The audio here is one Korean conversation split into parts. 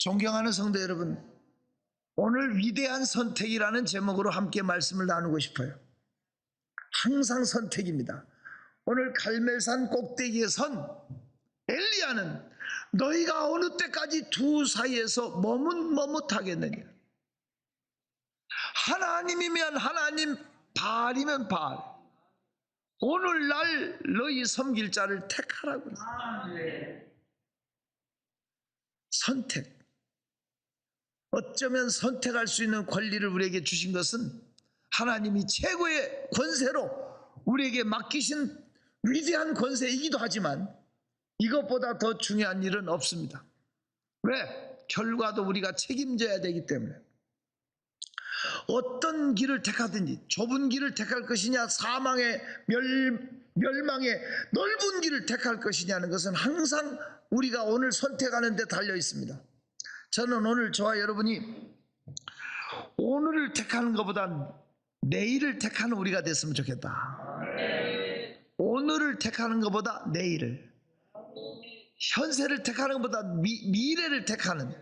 존경하는 성도 여러분, 오늘 위대한 선택이라는 제목으로 함께 말씀을 나누고 싶어요. 항상 선택입니다. 오늘 갈멜산 꼭대기에 선 엘리야는 너희가 어느 때까지 두 사이에서 머뭇머뭇하겠느냐? 하나님이면 하나님, 바알이면 바알. 오늘날 너희 섬길 자를 택하라고. 선택. 어쩌면 선택할 수 있는 권리를 우리에게 주신 것은 하나님이 최고의 권세로 우리에게 맡기신 위대한 권세이기도 하지만 이것보다 더 중요한 일은 없습니다. 왜? 결과도 우리가 책임져야 되기 때문에. 어떤 길을 택하든지 좁은 길을 택할 것이냐 사망의 멸, 멸망의 넓은 길을 택할 것이냐는 것은 항상 우리가 오늘 선택하는 데 달려 있습니다. 저는 오늘 저와 여러분이 오늘을 택하는 것보다 내일을 택하는 우리가 됐으면 좋겠다. 오늘을 택하는 것보다 내일을 현세를 택하는 것보다 미, 미래를 택하는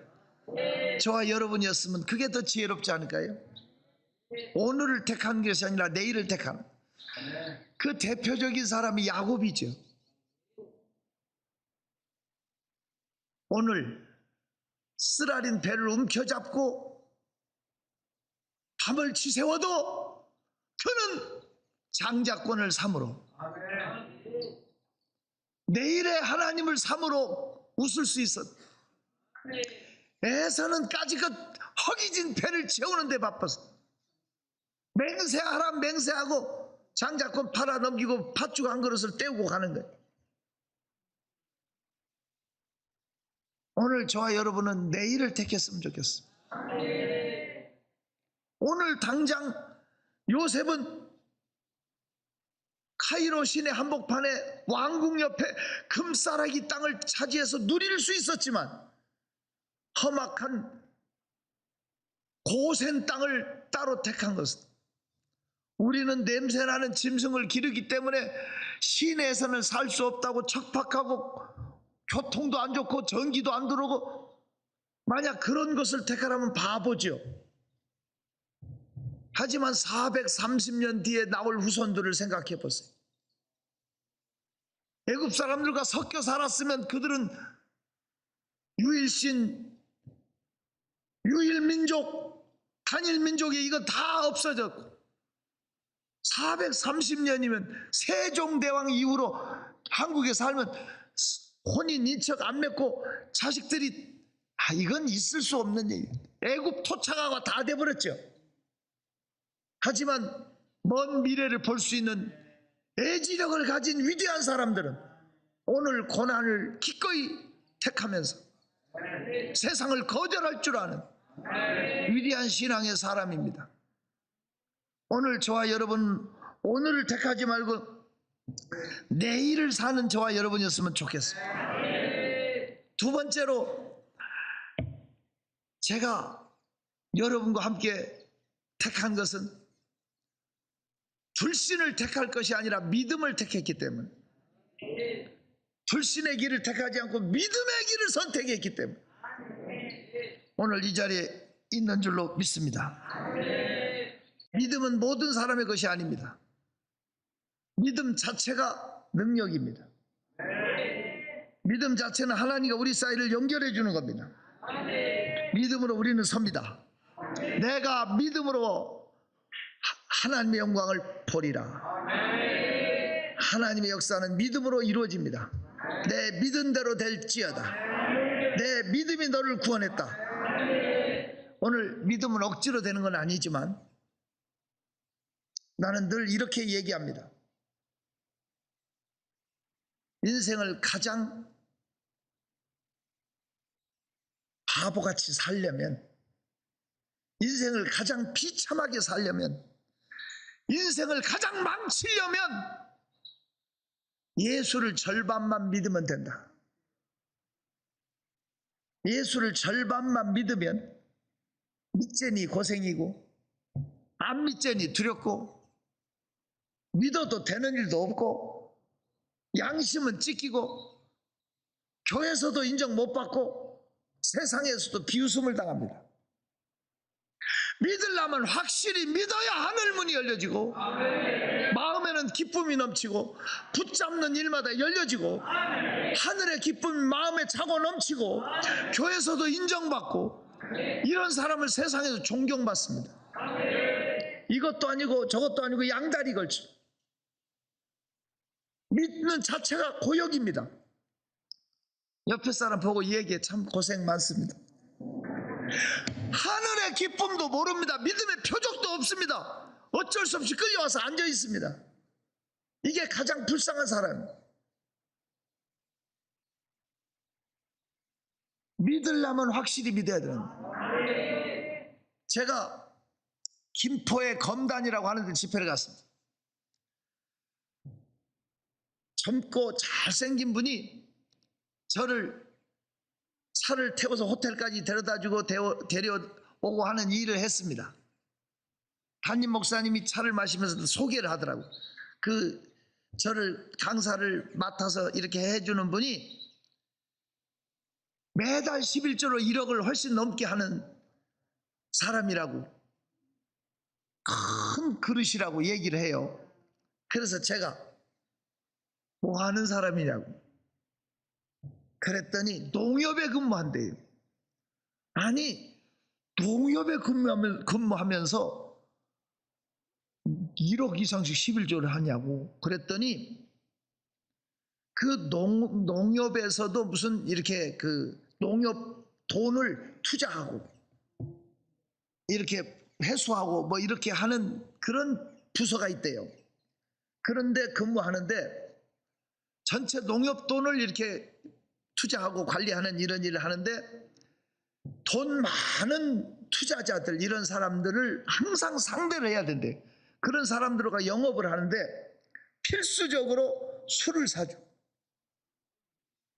저와 여러분이었으면 그게 더 지혜롭지 않을까요? 오늘을 택한 것이 아니라 내일을 택하는 그 대표적인 사람이 야곱이죠. 오늘 쓰라린 배를 움켜잡고 밤을 치세워도 그는 장자권을 삼으로 내일의 하나님을 삼으로 웃을 수 있었. 에서는 까지껏 허기진 배를 채우는 데 바빴어. 맹세하라 맹세하고 장자권 팔아 넘기고 팥죽 한 그릇을 떼우고 가는 거예 오늘 저와 여러분은 내일을 택했으면 좋겠어. 오늘 당장 요셉은 카이로 시내 한복판에 왕궁 옆에 금싸라기 땅을 차지해서 누릴 수 있었지만 험악한 고센 땅을 따로 택한 것은 우리는 냄새나는 짐승을 기르기 때문에 시내에서는 살 수 없다고 척박하고 교통도 안 좋고 전기도 안 들어오고 만약 그런 것을 택하라면 바보죠. 하지만 430년 뒤에 나올 후손들을 생각해 보세요. 애굽 사람들과 섞여 살았으면 그들은 유일신, 유일민족, 단일민족이 이거 다 없어졌고 430년이면 세종대왕 이후로 한국에 살면 혼인 인척 안 맺고 자식들이 아 이건 있을 수 없는 얘기. 애굽 토착하고 다 돼버렸죠. 하지만 먼 미래를 볼 수 있는 애지력을 가진 위대한 사람들은 오늘 고난을 기꺼이 택하면서 세상을 거절할 줄 아는 위대한 신앙의 사람입니다. 오늘 저와 여러분 오늘을 택하지 말고 내일을 사는 저와 여러분이었으면 좋겠습니다. 두 번째로 제가 여러분과 함께 택한 것은 불신을 택할 것이 아니라 믿음을 택했기 때문에 불신의 길을 택하지 않고 믿음의 길을 선택했기 때문에 오늘 이 자리에 있는 줄로 믿습니다. 믿음은 모든 사람의 것이 아닙니다. 믿음 자체가 능력입니다. 믿음 자체는 하나님과 우리 사이를 연결해 주는 겁니다. 믿음으로 우리는 섭니다. 내가 믿음으로 하나님의 영광을 보리라. 하나님의 역사는 믿음으로 이루어집니다. 내 믿은 대로 될지어다. 내 믿음이 너를 구원했다. 오늘 믿음은 억지로 되는 건 아니지만 나는 늘 이렇게 얘기합니다. 인생을 가장 바보같이 살려면, 인생을 가장 비참하게 살려면, 인생을 가장 망치려면 예수를 절반만 믿으면 된다. 예수를 절반만 믿으면 믿제니 고생이고 안 믿제니 두렵고 믿어도 되는 일도 없고 양심은 찢기고 교회에서도 인정 못 받고 세상에서도 비웃음을 당합니다. 믿으려면 확실히 믿어야 하늘 문이 열려지고 마음에는 기쁨이 넘치고 붙잡는 일마다 열려지고 하늘의 기쁨이 마음에 차고 넘치고 교회에서도 인정받고 이런 사람을 세상에서 존경받습니다. 이것도 아니고 저것도 아니고 양다리 걸치 믿는 자체가 고역입니다. 옆에 사람 보고 이 얘기에 참 고생 많습니다. 하늘의 기쁨도 모릅니다. 믿음의 표적도 없습니다. 어쩔 수 없이 끌려와서 앉아 있습니다. 이게 가장 불쌍한 사람. 믿으려면 확실히 믿어야 되는. 제가 김포의 검단이라고 하는 데 집회를 갔습니다. 젊고 잘생긴 분이 저를 차를 태워서 호텔까지 데려다주고 데려오고 하는 일을 했습니다. 담임 목사님이 차를 마시면서 소개를 하더라고. 그 저를 강사를 맡아서 이렇게 해주는 분이 매달 11조로 1억을 훨씬 넘게 하는 사람이라고 큰 그릇이라고 얘기를 해요. 그래서 제가 뭐 하는 사람이냐고. 그랬더니 농협에 근무한대요. 아니, 농협에 근무하면, 근무하면 서 1억 이상씩 11조를 하냐고. 그랬더니 그 농, 농협에서도 무슨 이렇게 그 농협 돈을 투자하고 이렇게 회수하고 뭐 이렇게 하는 그런 부서가 있대요. 그런데 근무하는데 전체 농협 돈을 이렇게 투자하고 관리하는 이런 일을 하는데 돈 많은 투자자들 이런 사람들을 항상 상대를 해야 된대. 그런 사람들과 영업을 하는데 필수적으로 술을 사줘.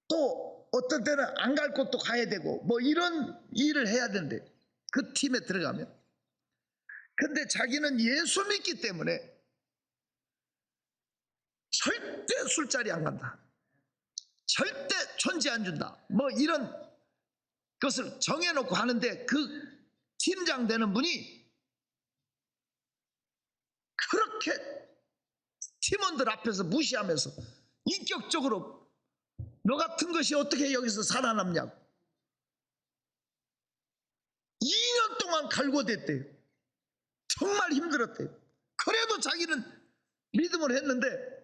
또 어떤 때는 안 갈 곳도 가야 되고 뭐 이런 일을 해야 된대. 그 팀에 들어가면. 근데 자기는 예수 믿기 때문에 절대 술자리 안 간다. 절대 존재 안 준다. 뭐 이런 것을 정해놓고 하는데 그 팀장 되는 분이 그렇게 팀원들 앞에서 무시하면서 인격적으로 너 같은 것이 어떻게 여기서 살아남냐고 2년 동안 갈고댔대요. 정말 힘들었대요. 그래도 자기는 믿음을 했는데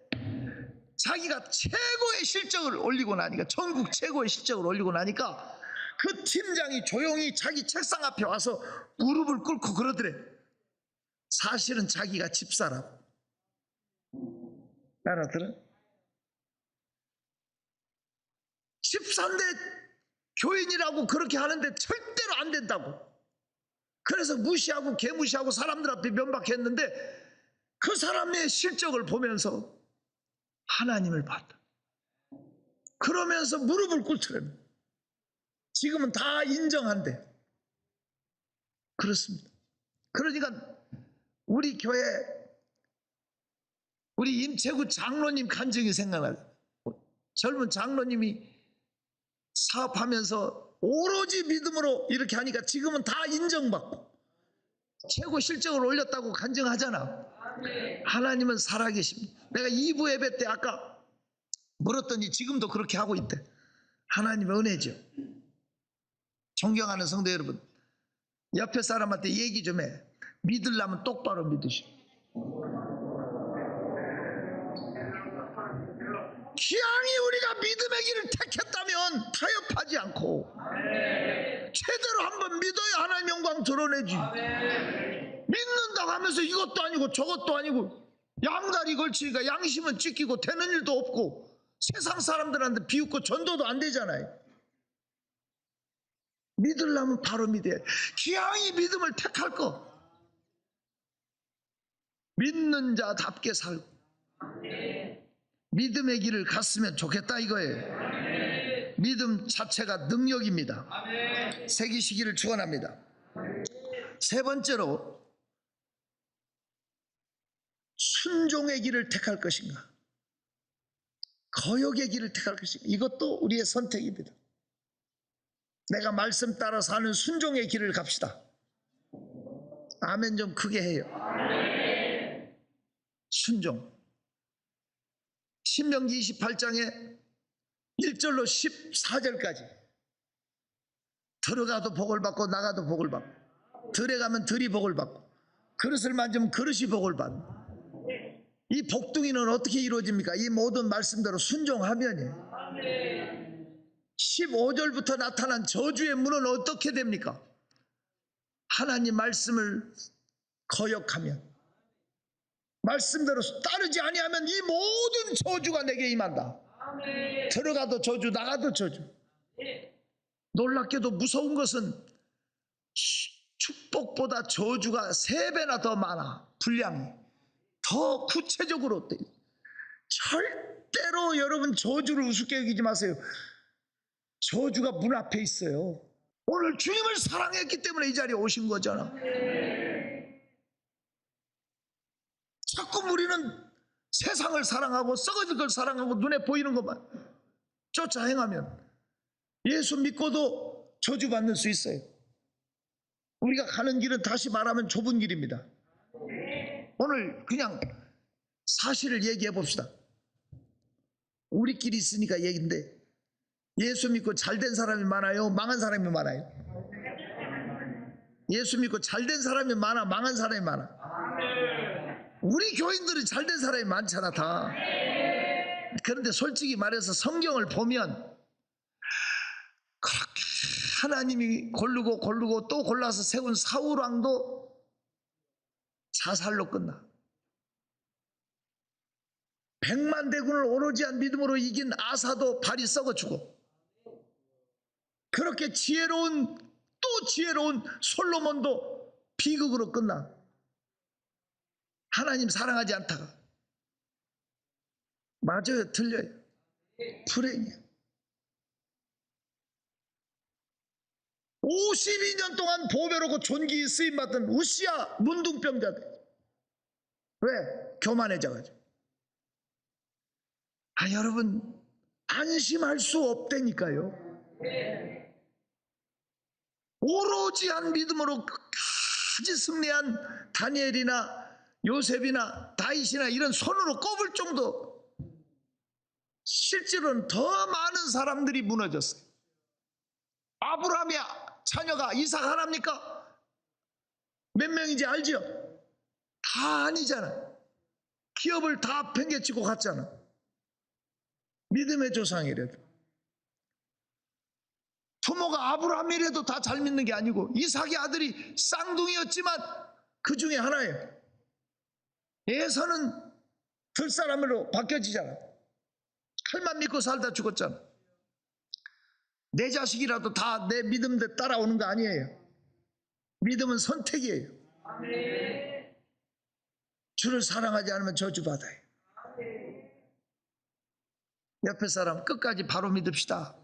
자기가 최고의 실적을 올리고 나니까 전국 최고의 실적을 올리고 나니까 그 팀장이 조용히 자기 책상 앞에 와서 무릎을 꿇고 그러더래. 사실은 자기가 집사람. 알아들어? 집사인데 교인이라고 그렇게 하는데 절대로 안 된다고. 그래서 무시하고 개무시하고 사람들 앞에 면박했는데 그 사람의 실적을 보면서 하나님을 봤다. 그러면서 무릎을 꿇더래. 지금은 다 인정한대. 그렇습니다. 그러니까 우리 교회 우리 임채구 장로님 간증이 생각나요. 젊은 장로님이 사업하면서 오로지 믿음으로 이렇게 하니까 지금은 다 인정받고 최고 실적을 올렸다고 간증하잖아. 하나님은 살아계십니다. 내가 2부 예배 때 아까 물었더니 지금도 그렇게 하고 있대. 하나님의 은혜죠. 존경하는 성도 여러분, 옆에 사람한테 얘기 좀 해. 믿으려면 똑바로 믿으시오. 기왕이 우리가 믿음의 길을 택했다면 타협하지 않고 제대로 한번 믿어야 하나님 영광 드러내지. 믿는다고 하면서 이것도 아니고 저것도 아니고 양다리 걸치니까 양심은 찢기고 되는 일도 없고 세상 사람들한테 비웃고 전도도 안 되잖아요. 믿으려면 바로 믿어야 돼. 기왕이 믿음을 택할 거. 믿는 자답게 살고 믿음의 길을 갔으면 좋겠다 이거예요. 믿음 자체가 능력입니다. 새기시기를 축원합니다. 세 번째로 순종의 길을 택할 것인가? 거역의 길을 택할 것인가? 이것도 우리의 선택입니다. 내가 말씀 따라 사는 순종의 길을 갑시다. 아멘 좀 크게 해요. 순종. 신명기 28장에 1절로 14절까지 들어가도 복을 받고 나가도 복을 받고 들에 가면 들이 복을 받고 그릇을 만지면 그릇이 복을 받고 이 복둥이는 어떻게 이루어집니까? 이 모든 말씀대로 순종하면이 15절부터 나타난 저주의 문은 어떻게 됩니까? 하나님 말씀을 거역하면 말씀대로 따르지 아니하면 이 모든 저주가 내게 임한다. 들어가도 저주 나가도 저주. 놀랍게도 무서운 것은 축복보다 저주가 세 배나 더 많아 분량이 더 구체적으로 돼. 절대로 여러분 저주를 우습게 여기지 마세요. 저주가 문 앞에 있어요. 오늘 주님을 사랑했기 때문에 이 자리에 오신 거잖아. 자꾸 우리는 세상을 사랑하고 썩어질 걸 사랑하고 눈에 보이는 것만 쫓아 행하면 예수 믿고도 저주받는 수 있어요. 우리가 가는 길은 다시 말하면 좁은 길입니다. 오늘 그냥 사실을 얘기해 봅시다. 우리끼리 있으니까 얘기인데 예수 믿고 잘된 사람이 많아요? 망한 사람이 많아요? 예수 믿고 잘된 사람이 많아? 망한 사람이 많아? 우리 교인들이 잘된 사람이 많잖아 다. 그런데 솔직히 말해서 성경을 보면 하나님이 고르고 고르고 또 골라서 세운 사울왕도 자살로 끝나. 백만 대군을 오로지 한 믿음으로 이긴 아사도 발이 썩어 죽어. 그렇게 지혜로운 또 지혜로운 솔로몬도 비극으로 끝나. 하나님 사랑하지 않다가. 맞아요. 틀려요. 불행이야. 52년 동안 보배로고 존귀 쓰임받던 우시아 문둥병자들. 왜? 교만해져가지고. 아, 여러분, 안심할 수 없다니까요. 오로지 한 믿음으로 끝까지 승리한 다니엘이나 요셉이나 다윗이나 이런 손으로 꼽을 정도 실제로는 더 많은 사람들이 무너졌어요. 아브라함이 자녀가 이삭 하나입니까? 몇 명인지 알죠? 다 아니잖아. 기업을 다 팽개치고 갔잖아. 믿음의 조상이래도. 부모가 아브라함이라도 다 잘 믿는 게 아니고 이삭의 아들이 쌍둥이였지만 그 중에 하나예요. 예서는 들 사람으로 바뀌어지잖아. 칼만 믿고 살다 죽었잖아. 내 자식이라도 다 내 믿음대 따라오는 거 아니에요. 믿음은 선택이에요. 주를 사랑하지 않으면 저주받아요. 옆에 사람 끝까지 바로 믿읍시다.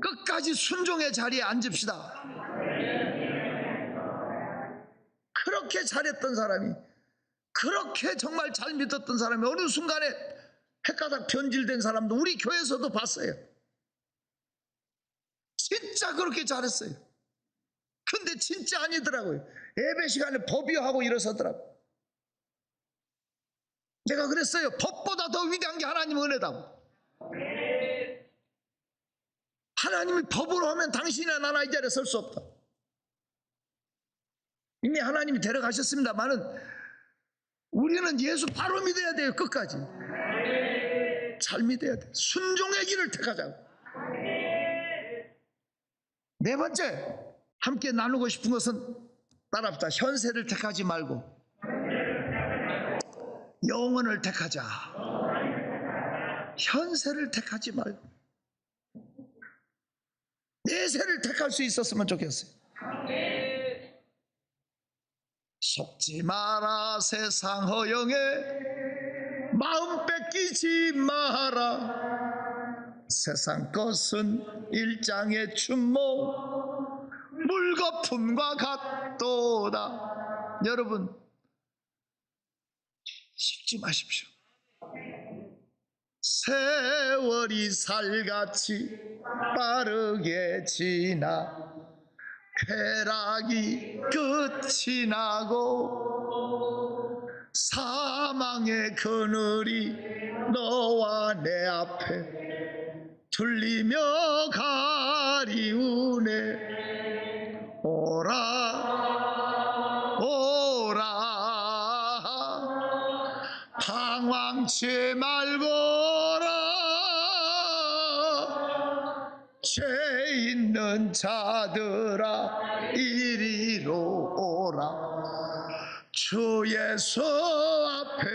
끝까지 순종의 자리에 앉읍시다. 그렇게 잘했던 사람이, 그렇게 정말 잘 믿었던 사람이 어느 순간에 헷가닥 변질된 사람도 우리 교회에서도 봤어요. 진짜 그렇게 잘했어요. 근데 진짜 아니더라고요. 예배 시간에 법이하고 일어서더라고. 제가 그랬어요. 법보다 더 위대한 게 하나님 은혜다고. 하나님이 법으로 하면 당신이나 나나 이 자리에 설 수 없다. 이미 하나님이 데려가셨습니다만은 우리는 예수 바로 믿어야 돼요. 끝까지. 잘 믿어야 돼. 순종의 길을 택하자고. 네 번째, 함께 나누고 싶은 것은 따라합시다. 현세를 택하지 말고 영원을 택하자. 현세를 택하지 말고 내세를 택할 수 있었으면 좋겠어요. 속지 마라 세상 허영에. 마음 뺏기지 마라. 세상 것은 일장의 춘몽 물거품과 같도다. 여러분 속지 마십시오. 세월이 살같이 빠르게 지나 쾌락이 끝이 나고 사망의 그늘이 너와 내 앞에 들리며 가리우네. 오라 오라. 방황치 말 자들아 이리로 오라. 주 예수 앞에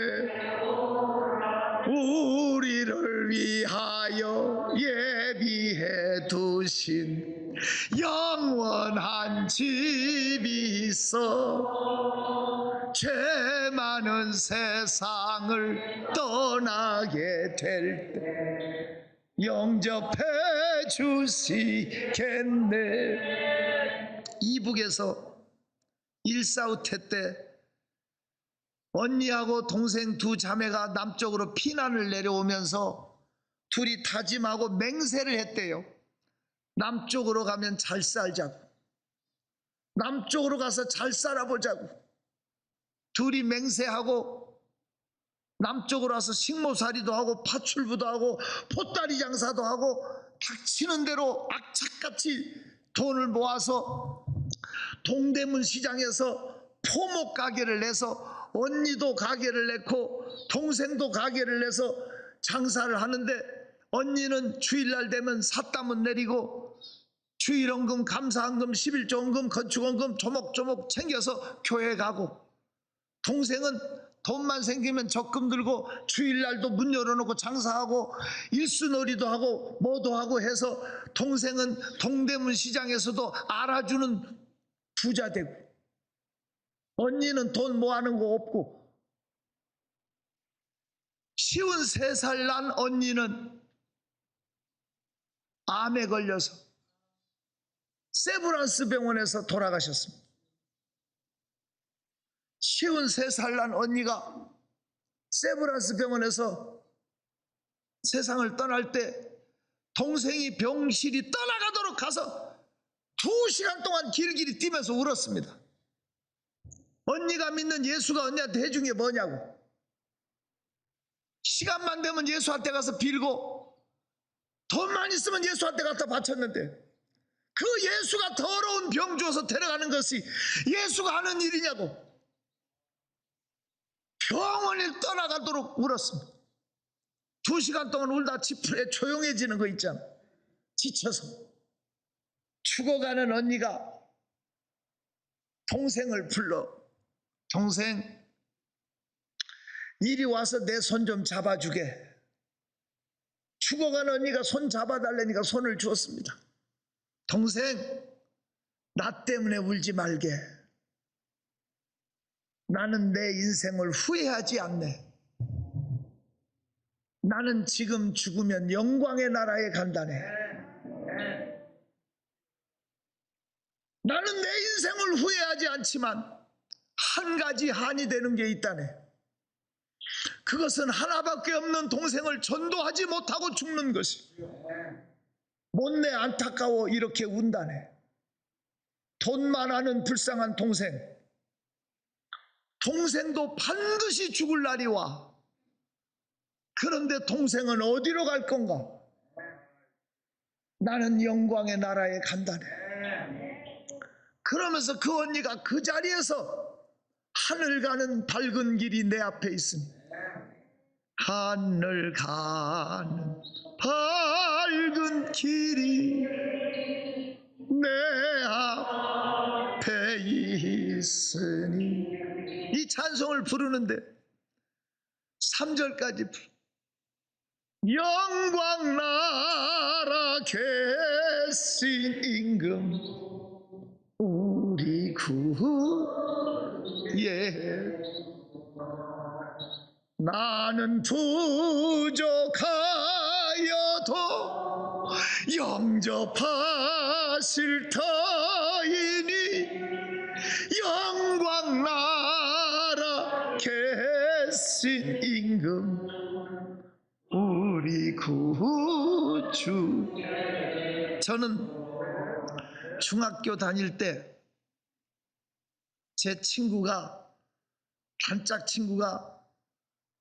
우리를 위하여 예비해 두신 영원한 집이 있어 죄 많은 세상을 떠나게 될 때 영접해 주시겠네 이북에서 일사후퇴 때 언니하고 동생 두 자매가 남쪽으로 피난을 내려오면서 둘이 다짐하고 맹세를 했대요. 남쪽으로 가면 잘 살자고. 남쪽으로 가서 잘 살아보자고. 둘이 맹세하고 남쪽으로 와서 식모살이도 하고 파출부도 하고 포다리 장사도 하고 닥치는 대로 악착같이 돈을 모아서 동대문 시장에서 포목 가게를 내서 언니도 가게를 냈고 동생도 가게를 내서 장사를 하는데 언니는 주일날 되면 삿담은 내리고 주일원금, 감사원금, 11조원금, 건축원금 조목조목 챙겨서 교회 가고 동생은 돈만 생기면 적금 들고 주일날도 문 열어놓고 장사하고 일수놀이도 하고 뭐도 하고 해서 동생은 동대문 시장에서도 알아주는 부자 되고 언니는 돈 모아는 거 없고 쉬운 세 살 난 언니는 암에 걸려서 세브란스 병원에서 돌아가셨습니다. 쉬운 세 살 난 언니가 세브란스 병원에서 세상을 떠날 때 동생이 병실이 떠나가도록 가서 두 시간 동안 길길이 뛰면서 울었습니다. 언니가 믿는 예수가 언니한테 해준 게 뭐냐고. 시간만 되면 예수한테 가서 빌고 돈만 있으면 예수한테 갖다 바쳤는데 그 예수가 더러운 병 주어서 데려가는 것이 예수가 하는 일이냐고. 병원을 떠나가도록 울었습니다. 두 시간 동안 울다 지푸에 조용해지는 거 있잖아. 지쳐서. 죽어가는 언니가 동생을 불러. 동생, 이리 와서 내 손 좀 잡아주게. 죽어가는 언니가 손 잡아달라니까 손을 주었습니다. 동생, 나 때문에 울지 말게. 나는 내 인생을 후회하지 않네. 나는 지금 죽으면 영광의 나라에 간다네. 나는 내 인생을 후회하지 않지만 한 가지 한이 되는 게 있다네. 그것은 하나밖에 없는 동생을 전도하지 못하고 죽는 것이. 못내 안타까워 이렇게 운다네. 돈만 하는 불쌍한 동생. 동생도 반드시 죽을 날이 와. 그런데 동생은 어디로 갈 건가? 나는 영광의 나라에 간다네. 그러면서 그 언니가 그 자리에서 하늘 가는 밝은 길이 내 앞에 있으니 하늘 가는 밝은 길이 내 앞에 있으니 이 찬송을 부르는데 3절까지 영광 나라 계신 임금 우리 구예. 나는 부족하여도 영접하실 터이니 계신 임금 우리 구주 저는 중학교 다닐 때 제 친구가 단짝 친구가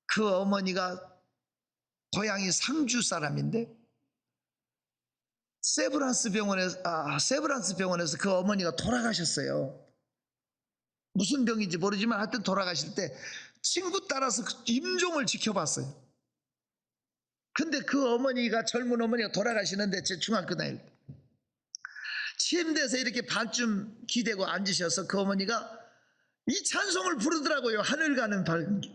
그 어머니가 고향이 상주 사람인데 세브란스 병원에서 아 세브란스 병원에서 그 어머니가 돌아가셨어요. 무슨 병인지 모르지만 하여튼 돌아가실 때 친구 따라서 그 임종을 지켜봤어요. 근데 그 어머니가 젊은 어머니가 돌아가시는데 제 중학교 때 침대에서 이렇게 반쯤 기대고 앉으셔서 그 어머니가 이 찬송을 부르더라고요. 하늘 가는 밝은 길.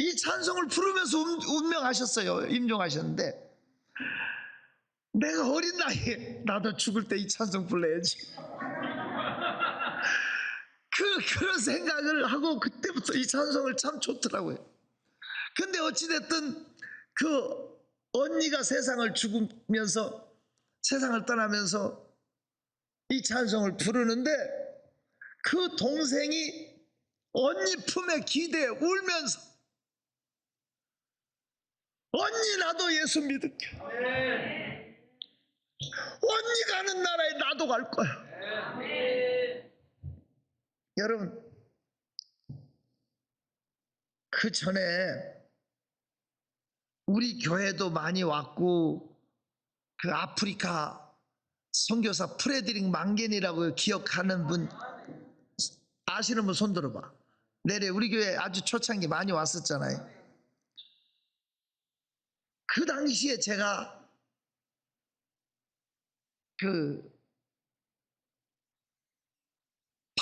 이 찬송을 부르면서 운- 운명하셨어요. 임종하셨는데 내가 어린 나이에 나도 죽을 때 이 찬송 불러야지. 그 그런 생각을 하고 그때부터 이 찬송을 참 좋더라고요. 근데 어찌됐든 그 언니가 세상을 죽으면서 세상을 떠나면서 이 찬송을 부르는데 그 동생이 언니 품에 기대에 울면서 언니 나도 예수 믿을게. 언니 가는 나라에 나도 갈 거야. 여러분 그 전에 우리 교회도 많이 왔고 그 아프리카 선교사 프레드릭 망겐이라고 기억하는 분 아시는 분 손 들어봐. 내래 우리 교회 아주 초창기 많이 왔었잖아요. 그 당시에 제가 그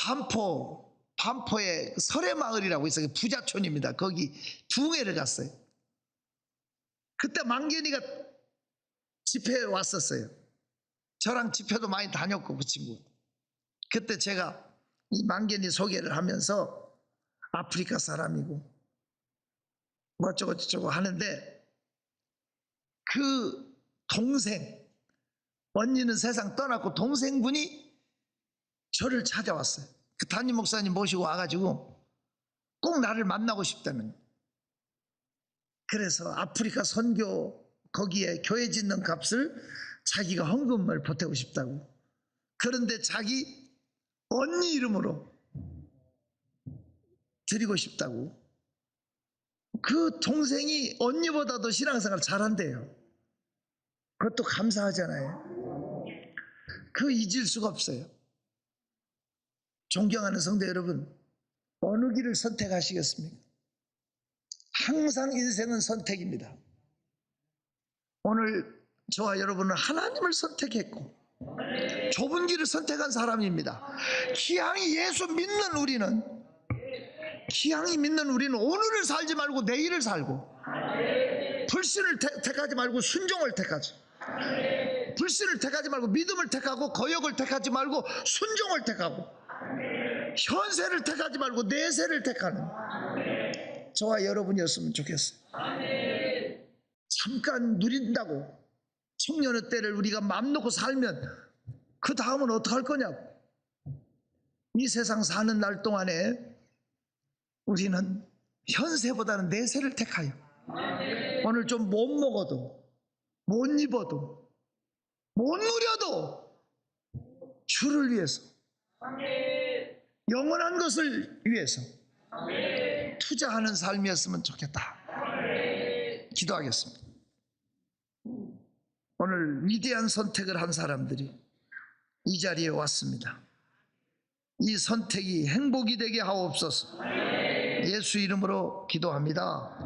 반포 반포에 설해마을이라고 있어요. 부자촌입니다. 거기 붕해를 갔어요. 그때 망견이가 집회에 왔었어요. 저랑 집회도 많이 다녔고 그 친구. 그때 제가 이 망견이 소개를 하면서 아프리카 사람이고 뭐 어쩌고 저쩌고 하는데 그 동생 언니는 세상 떠났고 동생분이 저를 찾아왔어요. 그 담임 목사님 모시고 와가지고 꼭 나를 만나고. 거예요. 그래서 아프리카 선교 거기에 교회 짓는 값을 자기가 헌금을 보태고 싶다고. 그런데 자기 언니 이름으로 드리고 싶다고. 그 동생이 언니보다도 신앙생활 잘한대요. 그것도 감사하잖아요. 그 잊을 수가 없어요. 존경하는 성도 여러분, 어느 길을 선택하시겠습니까? 항상 인생은 선택입니다. 오늘 저와 여러분은 하나님을 선택했고, 좁은 길을 선택한 사람입니다. 기왕이 예수 믿는 우리는, 기왕이 믿는 우리는 오늘을 살지 말고 내일을 살고, 불신을 택- 택하지 말고 순종을 택하지. 불신을 택하지 말고 믿음을 택하고 거역을 택하지 말고 순종을 택하고 현세를 택하지 말고 내세를 택하는 저와 여러분이었으면 좋겠어요. 잠깐 누린다고 청년의 때를 우리가 맘 놓고 살면 그 다음은 어떡할 거냐고. 이 세상 사는 날 동안에 우리는 현세보다는 내세를 택하여 오늘 좀 못 먹어도 못 입어도 못 누려도 주를 위해서 영원한 것을 위해서 투자하는 삶이었으면 좋겠다. 기도하겠습니다. 오늘 위대한 선택을 한 사람들이 이 자리에 왔습니다. 이 선택이 행복이 되게 하옵소서. 예수 이름으로 기도합니다.